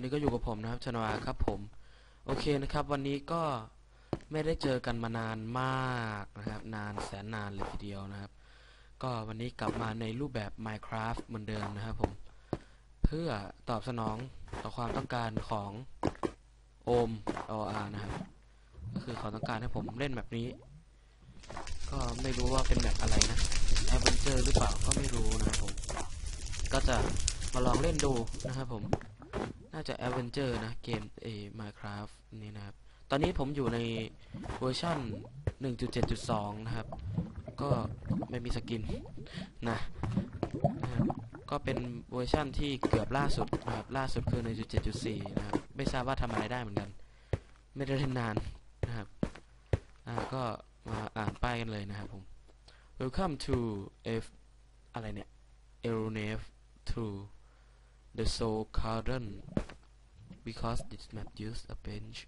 อนนี้ก็อยู่กับผมนะครับชนาวาครับผม โอเคนะครับ วันนี้ก็ไม่ได้เจอกันมานานมากนะครับ นานแสนนานเลยทีเดียวนะครับ ก็วันนี้กลับมาในรูปแบบ Minecraft เหมือนเดิมนะครับผม เพื่อตอบสนองต่อความต้องการของโอม OR นะครับ ก็คือเขาต้องการให้ผมเล่นแบบนี้ ก็ไม่รู้ว่าเป็นแบบอะไรนะ a d v e n t u r e หรือเปล่าก็ไม่รู้นะครับผม ก็จะมาลองเล่นดูนะครับผม น่าจะ a d v e n t u r e นะ เกมเอ Minecraft นี่นะครับ ตอนนี้ผมอยู่ในเวอร์ชัน1.7.2 นะครับ ก็ไม่มีสกินนะนะครับก็เป็นเวอร์ชั่นที่เกือบล่าสุดนะครับ ล่าสุดคือ 1.7.4 นะครับ ไม่ทราบว่าทำอะไรได้เหมือนกัน ไม่ได้เล่นนานนะครับ อ่า ก็มาอ่านป้ายกันเลยนะครับผม Welcome to F อะไรเนี่ย e r o n e v to the Soul Garden because this map used a bunch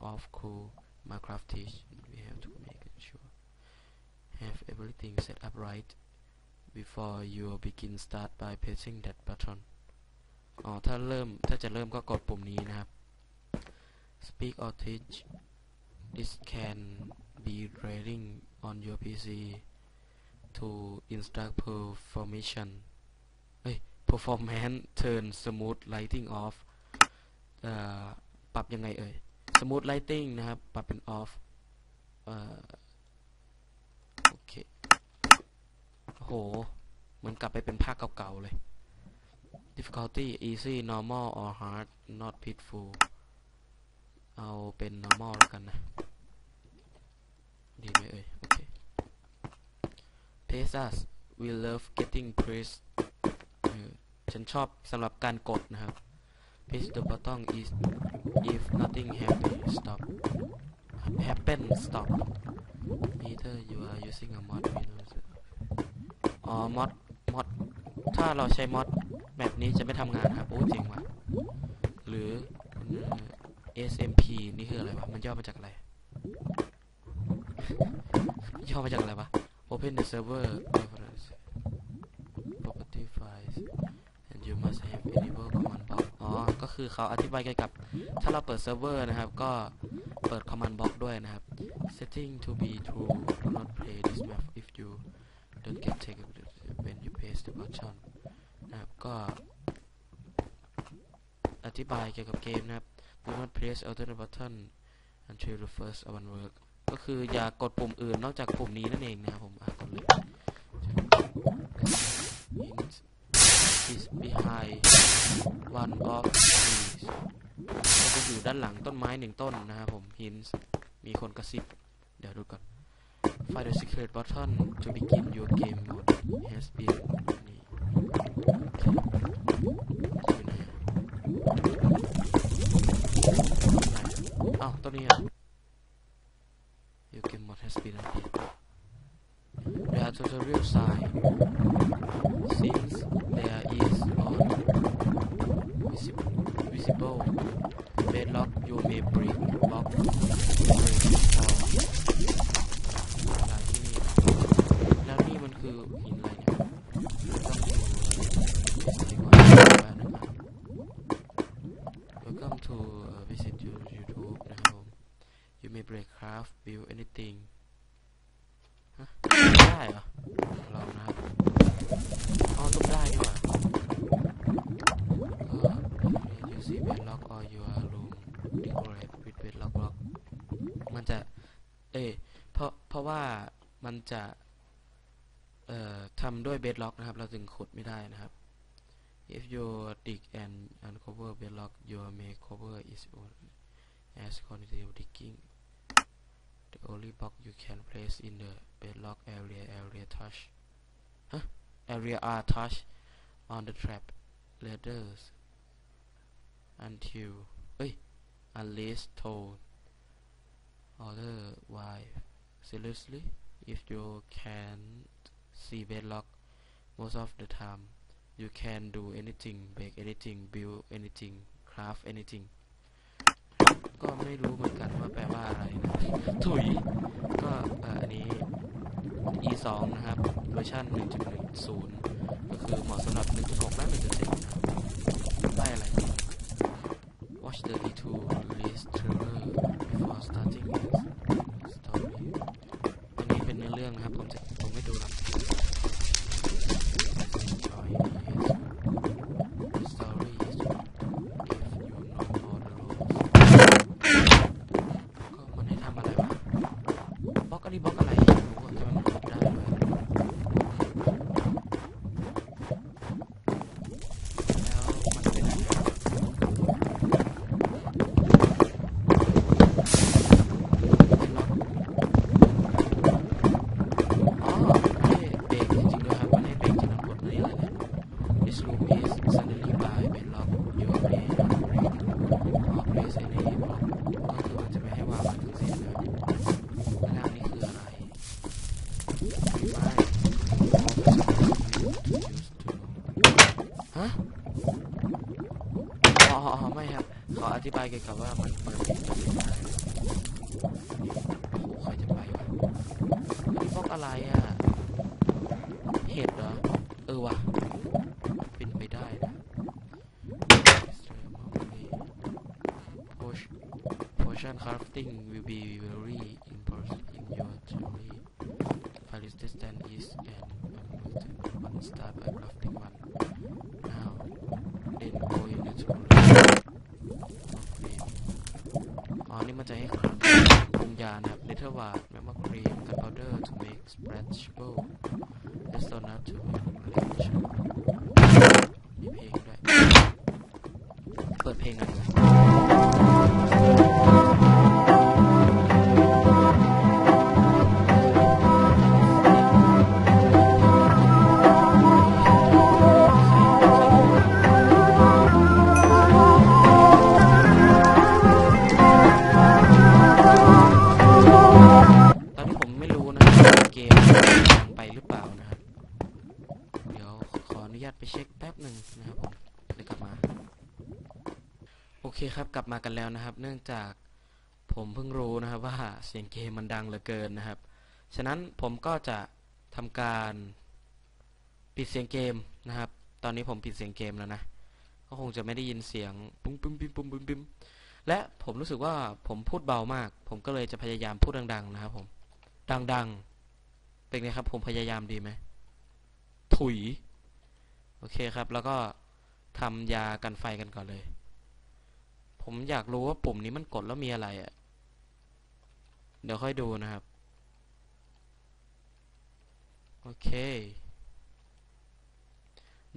of cool Minecraft teach we have to make sure have everything set up right before you begin start by pressing that button อ๋อ ถ้าเริ่ม ถ้าจะเริ่มก็กดปุ่มนี้นะครับ speak or teach this can be reading on your PC to instruct performation เอ้ย performance turn smooth lighting off เอ่อ ปรับยังไงเอ่ย smooth lighting นะครับ ปรับเป็น off เอ่อโอเค โหเหมือนกลับไปเป็นภาคเก่าๆเลย difficulty easy normal or hard not peaceful เอาเป็น normal แล้วกันนะ ดีไหมเอ่ย โอเค Praise us we love getting praise ฉันชอบสำหรับการกดนะครับ Press the button is if nothing happen stop happen stop either you are using a mod we know that อ๋อมอดมอดถ้าเราใช้มอดแบบนี้จะไม่ทำงานครับ โอ้เจ๋งว่ะ หรือ SMP นี่คืออะไรวะ มันย่อมาจากอะไร ย่อมาจากอะไรวะ Open the server preference property files and you must have enable command box อ๋อ ก็ คือเขาอธิบายเกี่ยวกับ ถ้าเราเปิดเซิร์ฟเวอร์นะครับ ก็เปิด command box ด้วยนะครับ setting to be true do not play this map if you don't get taken when you press the button นะครับก็อธิบายเกี่ยวกับเกมนะครับ do not press alternate button until the first one work ก็คืออย่ากกดปุ่มอื่นนอกจากปุ่มนี้นั่นเองนะครับผมอะกดเลย Hint is behind one of these ก็จะอยู่ด้านหลังต้นไม้หนึ่งต้นนะครับผม hints มีคนกระซิบ เดี๋ยวดูก่อน Find the secret button to begin your game mode has been นี่ไหนอ้าวต้นนี้อะ Your game mode has been updated. There are tutorial sign. Since there is on visible bedrock, you may break block break or อะไรที่นี่แล้วนี่มันคือหินอะไรเนี่ยต้องดู Welcome to uh, visit your YouTube นะครับผม You may break craft build anything ฮะได้เหรอลองนะครับอ๋อทุบได้นี่หว่าก็ you see bedrock or your room decorate with bedrock lock มันจะ เอเพราะเพราะว่ามันจะ เอ่อทำด้วย bedrock นะครับ เราถึงขุดไม่ได้นะครับ if you dig and uncover bedrock your may cover is as continue digging The only block you can place in the bedrock area area touch ฮะ area are touch on the trap ladders until เอ้ย unless told otherwise seriously if you can see bedrock most of the time you can do anything bake anything build anything craft anything ก็ไม่รู้เหมือนกันว่าแปลว่าอะไรนะ ถุย ก็อันนี้ e 2นะครับ เวอร์ชัน1.10 ก็คือเหมาะสำหรับ 1.6 และ 1.7 H32 release trailer before starting next story อันนี้เป็นเนื้อเรื่องนะครับ ผมจะผมไม่ดูหรอก enjoy his story if you know all the rules ก็มันให้ทำอะไรวะบล็อกอะไรบล็อกายเกี่ยวกับว่ามันเปิดปิดเปิดปิดได้โอ้ใครจะไปวะนี่บล็อกอะไรอะ เห็ดเหรอ เออวะเป็นไปได้นะ potion crafting will be very important in your journey. Fire resistance is an unlimited one start by crafting one. Now, then go in the tool. Okay. อ๋อ นี่มันจะให้ครับปรุงยานะครับ Little ward, Magma cream, gunpowder to make splashable. Redstone not to make rich. มีเพลงด้วย เปิดเพลงหน่อย มากันแล้วนะครับ เนื่องจากผมเพิ่งรู้นะครับว่าเสียงเกมมันดังเหลือเกินนะครับ ฉะนั้นผมก็จะทำการปิดเสียงเกมนะครับ ตอนนี้ผมปิดเสียงเกมแล้วนะ ก็คงจะไม่ได้ยินเสียงปุ้มปุ้มปิมปุ้มปุ้มปิมและผมรู้สึกว่าผมพูดเบามาก ผมก็เลยจะพยายามพูดดัง ๆ นะครับ ผม ดังๆ เป็นไงครับ ผมพยายามดีไหม ถุย โอเคครับ แล้วก็ทำยากันไฟกันก่อนเลย ผมอยากรู้ว่าปุ่มนี้มันกดแล้วมีอะไรอะ่ะ เดี๋ยวค่อยดูนะครับ โอเค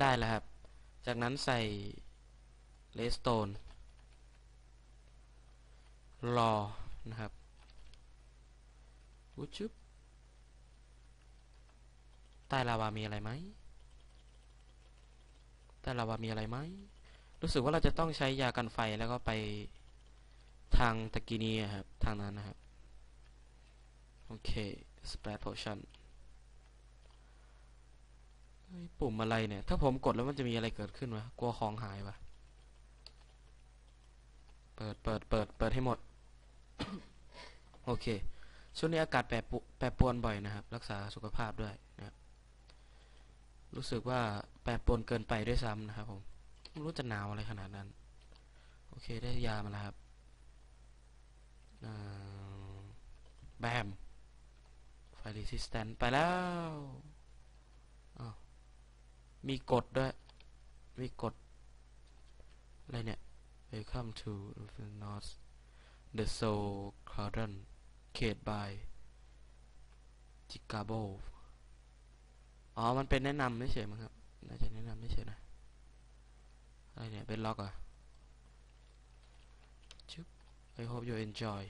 ได้แล้วครับ จากนั้นใส่เลสโตนรอนะครับวุชุบใต้ลาวามีอะไรไหมใต้ลาวามีอะไรไหม รู้สึกว่าเราจะต้องใช้ยากันไฟแล้วก็ไปทางตะกี้นี้ครับ ทางนั้นนะครับ โอเค splash potion ปุ่มอะไรเนี่ย ถ้าผมกดแล้วมันจะมีอะไรเกิดขึ้นวะ กลัวของหายวะเปิด เปิด เปิด เปิดให้หมด โอเค ช่วงนี้อากาศแปรปแปรปรวนบ่อยนะครับ รักษาสุขภาพด้วยนะครับรู้สึกว่าแปรปรวนเกินไปด้วยซ้ำนะครับผม ไม่รู้จะหนาวอะไรขนาดนั้น โอเคได้ยามาแล้วครับแบมไฟ resistant ไปแล้วมีกดด้วย มีกดอะไรเนี่ย Welcome to North the Soul Garden Cade by Chicago อ๋อ มันเป็นแนะนำไม่เฉยมั้งครับ น่าจะแนะนำไม่เฉยนะ อะไรเนี่ยเป็นล็อกอะชึบ I hope you enjoy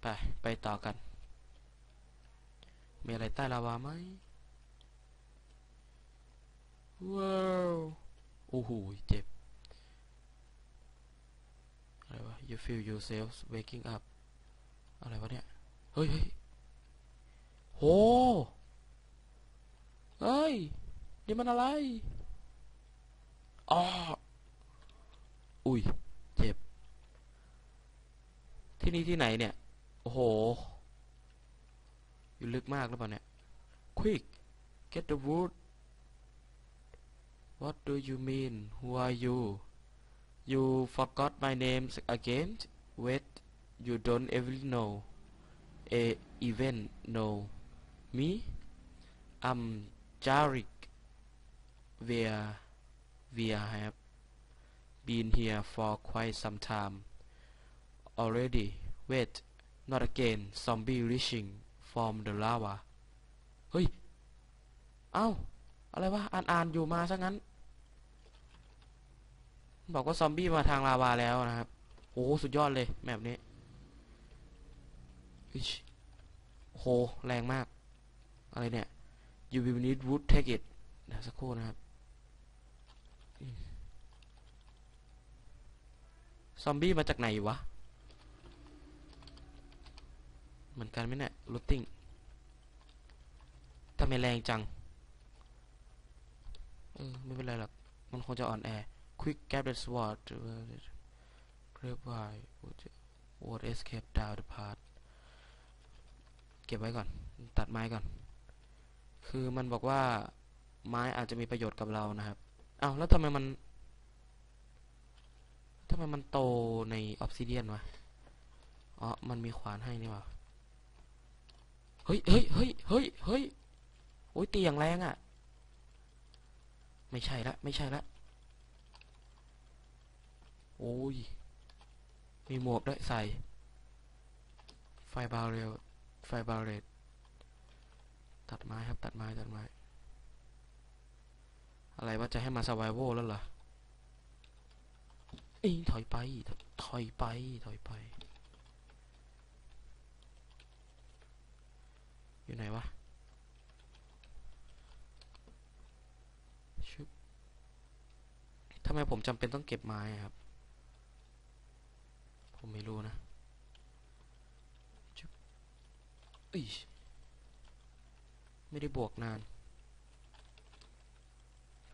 ไป ไปต่อกัน มีอะไรใต้ลาวาไหมว้าวโอ้โหเจ็บ อะไรวะ you feel yourself waking up อะไรวะเนี่ย เฮ้ยเฮ้ยโหเฮ้ย นี่มันอะไร อ๋ออุ้ย เจ็บ ที่นี่ที่ไหนเนี่ย โอ้โห อยู่ลึกมากหรือเปล่าเนี่ย quick get the wood what do you mean who are you you forgot my name again wait you don't even know a even know me I'm Jarek where we have been here for quite some time already wait not again zombie reaching from the lava เฮ้ย เอ้า อะไรวะ อ่านอ่านอยู่มาซะงั้น บอกว่าซอมบี้มาทางลาวาแล้วนะครับ โอ้สุดยอดเลยแบบนี้อิ๊ชโห แรงมาก อะไรเนี่ย you will need wood take it เดี๋ยวสักครู่นะครับอืม ซอมบี้มาจากไหนวะ เหมือนกันไหมเนี่ยรูทติ้งทำไมแรงจัง เออ ไม่เป็นไรหรอก มันคงจะอ่อนแอ quick grab the sword grab by would escape down the path เก็บไว้ก่อน ตัดไม้ก่อน คือมันบอกว่าไม้อาจจะมีประโยชน์กับเรานะครับ เอ้าแล้วทำไมมัน ทำไมมันโตในออ s ซิเดียนวะ อ๋อ มันมีขวานให้นี่ว่าเฮ้ยเฮ้ยเฮ้ยเฮ้ยเฮ้ยโอ้ยตีอย่างแรงอะ่ะ ไม่ใช่ละ ไม่ใช่ละ โอ้ย มีหมวกด้วยใส่ ไฟบาเรลไฟบาเรตตัดไม้ครับ ตัดไม้ ตัดไม้ อะไรว่าจะให้มาสวายโวแล้วเหรอ เอ้ยถอยไป ถอยไป ถอยไป อยู่ไหนวะชุบทำไมผมจำเป็นต้องเก็บไม้ครับ ผมไม่รู้นะชุบอีไม่ได้บวกนาน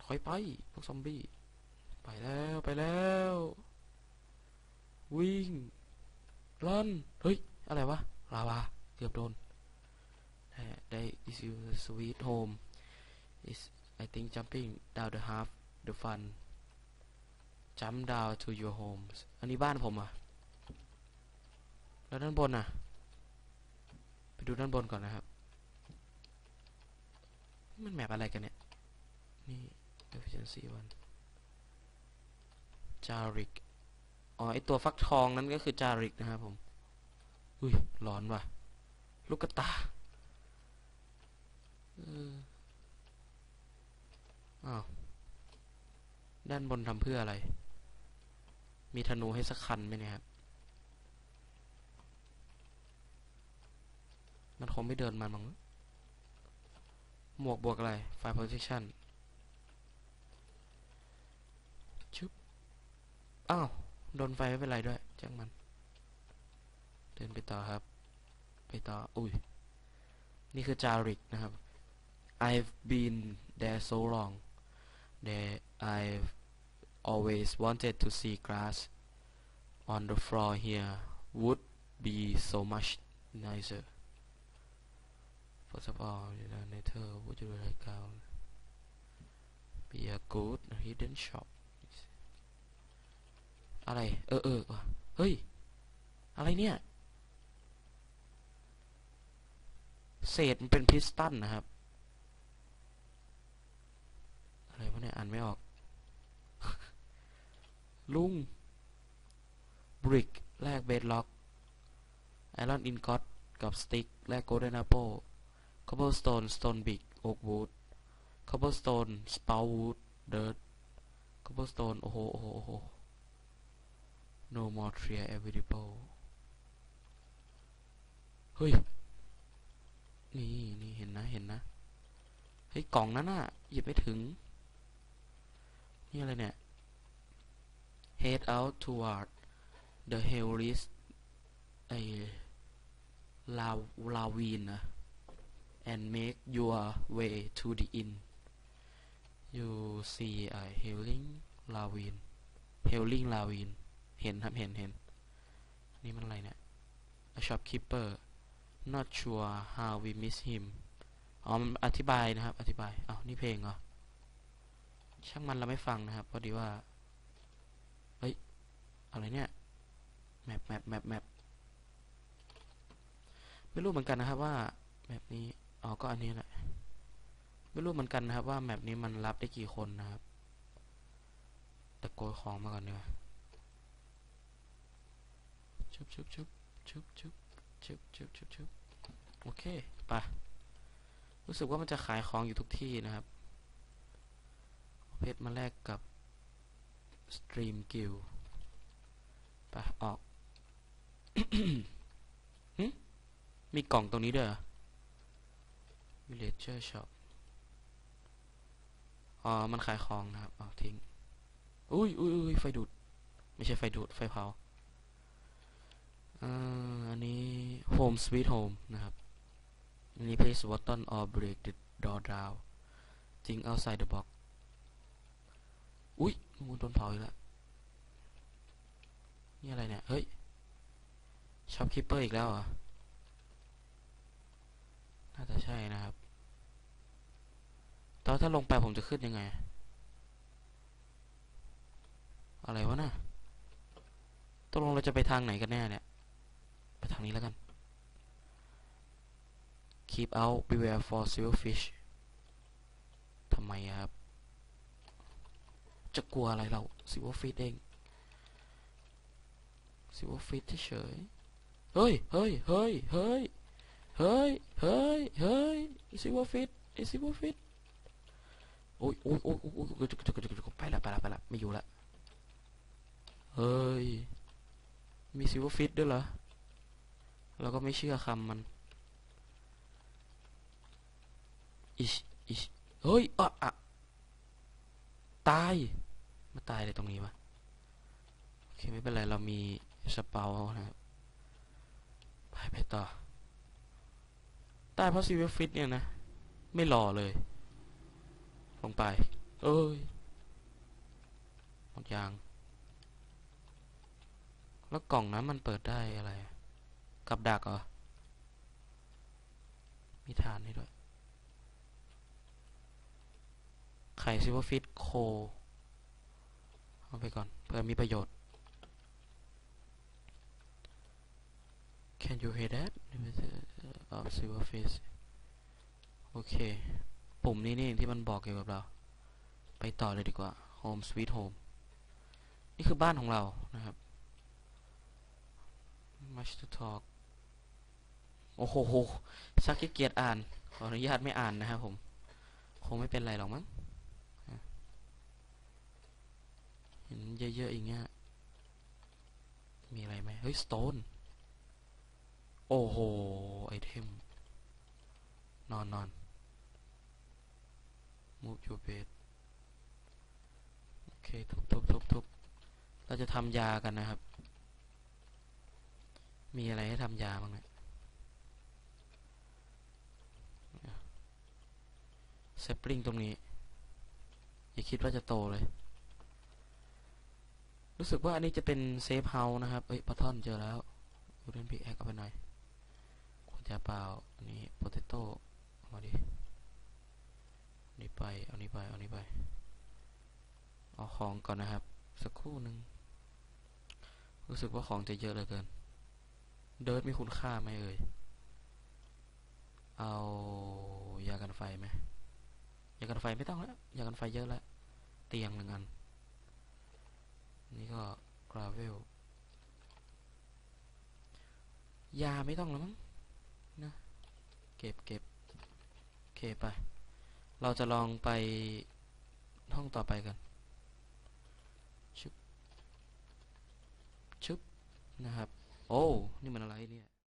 ถอยไป พวกซอมบี้ ไปแล้วไปแล้ว วิ่งลันเฮ้ย อะไรวะ ลาวา เกือบโดนได้ is you sweet home is I think jumping down the half the fun jump down to your homes อันนี้บ้านผมอะ แล้วด้านบนอะ ไปดูด้านบนก่อนนะครับ มันแมปอะไรกันเนี่ย นี่ efficiency one จาริก อ๋อ ไอตัวฟักทองนั้นก็คือจาริกนะครับผม อุ้ยร้อนว่ะ ลูกกระตาอออ้าว ด้านบนทำเพื่ออะไร มีธนูให้สักคันไหมเนี่ยครับ มันคงไม่เดินมามั้งหมวกบวกอะไร ไฟ protection ชุบ อ้าวโดนไฟไม่เป็นไรด้วยจ้างมัน เดินไปต่อครับ ไปต่อ อุ้ย นี่คือจาริกนะครับ I've been there so long that I've always wanted to see grass on the floor here would be so much nicer first of all the nature would you like out be a good hidden shop อะไร เออเออวะเฮ้ย อะไรเนี่ย เศษมันเป็นพิสตันนะครับ อะไรวะเนี่ยอ่านไม่ออก ลุงบริกแลกเบดล็อกไอรอนอินกอตกับสติ๊กแลกโกลเด้น a อ p ป l ค c บ b สโตนสโตนบิกโอ๊กวูดค o บ b สโตนสปาววูดเดิร์ดค o บ b สโตนโอ้โหโอ้โหโอ้โห no more tree available เฮ้ย นี่นี่เห็นนะ เห็นนะ เฮ้ย กล่องนั้นน่ะหยิบไม่ถึง นี่อะไรเนี่ย head out toward the hell list ไอลาลาวีนนะ and make your way to the inn you see a healing lavine healing lavine เห็นครับเห็นเห็นนี่มันอะไรเนี่ย a shopkeeper not sure how we miss him อ๋อมันอธิบายนะครับ อธิบายอ้าวนี่เพลงเหรอ ช่างมันเราไม่ฟังนะครับพอดีว่า เฮ้ย อะไรเนี่ยแมปแมปแมปแมปไม่รู้เหมือนกันนะครับว่าแมปนี้อ๋อก็อันนี้แหละไม่รู้เหมือนกันนะครับว่าแมปนี้มันรับได้กี่คนนะครับ แต่โกยของมาก่อนเนีกว่ย ชุบชุบชุบชุบชุบชุบชุบชุบชุบโอเคไปรู้สึกว่ามันจะขายของอยู่ทุกที่นะครับเพชรมาแลกกับ Stream Guild ไปออกมีกล่องตรงนี้ด้วยเหรอ Villager Shop อ๋อ มันขายของนะครับ อ๋อ ทิ้ง อุ้ยอุ้ยอุ้ยไฟดูด ไม่ใช่ไฟดูด ไฟเผา อันนี้ home sweet home นะครับ อันนี้ place button or break the door down think outside the box อุ้ยงูโดนเผาอีกแล้ว นี่อะไรเนี่ย เฮ้ยช็อปคิปเปอร์อีกแล้วเหรอ น่าจะใช่นะครับต่ว่าถ้าลงไปผมจะขึ้นยังไง อะไรวะน่ะตกลงเราจะไปทางไหนกันแน่เนี่ย ทางนี้แล้วกัน keep out beware for silverfish ทำไมครับ จะกลัวอะไรเรา silverfish เอง silverfish เฉยเฮ้ย เฮ้ย เฮ้ย เฮ้ย เฮ้ย เฮ้ย เฮ้ย silverfish ไอ้ silverfish โอ้ยโอ้ยโอ้ยโอ้ยโอ้ยไปละไปละไปละไม่อยู่ละเฮ้ย มีซิวอร์ฟิตด้วยเหรอ เราก็ไม่เชื่อคำมันอิชอิชเฮ้ยอะอะตายมาตายเลยตรงนี้วะโอเคไม่เป็นไรเรามีสเปานะครับไปไปต่อตายเพราะซิเวฟิตเนี่ยนะ ไม่รอเลย ลงไป เอ้ยหมดยาง แล้วกล่องนั้นมันเปิดได้อะไร กับดักเหรอ มีฐานให้ด้วย ไข่ซิลเวฟิตโค เอาไปก่อน เพื่อมีประโยชน์ Can you hear that of silverfish โอเค ปุ่มนี้นี่เองที่มันบอกเกี่ยวกับเรา ไปต่อเลยดีกว่า Home Sweet Home นี่คือบ้านของเรานะครับ much to talk โอ้โหชักขี้เกียจอ่าน ขออนุญาตไม่อ่านนะครับผม คงไม่เป็นไรหรอกมั้งเห็นเยอะๆอย่างเงี้ย มีอะไรไหมเฮ้ย stone โอ้โห ไอเทม นอนนอน move your bed โอเค ทุบทุบทุบทุบเราจะทำยากันนะครับ มีอะไรให้ทำยาบ้างเนี่ย เซปลิงตรงนี้ อย่าคิดว่าจะโตเลย รู้สึกว่าอันนี้จะเป็นเซฟเฮาส์นะครับ เอ้ยปะท่อนเจอแล้วดูเล่นพีแอคเอาไปหน่อยขวดยาเปล่า อันนี้โปเตโต้เอามาดิอานี่ไป เอานี่ไป เอานี่ไป เอาของก่อนนะครับ สักครู่หนึ่ง รู้สึกว่าของจะเยอะเหลือเกิน เดิร์ดมีคุณค่าไหมเอ่ย เอายากันไฟไหม ยากันไฟไม่ต้องแล้วยากันไฟเยอะแล้ว เตียงหนึ่งอัน นี่ก็กราเวล ยาไม่ต้องแล้วมั้งนะ เก็บเก็บโอเคไป เราจะลองไปห้องต่อไปกัน ชึบ ชึบ นะครับ โอ้ นี่มันอะไรเนี่ย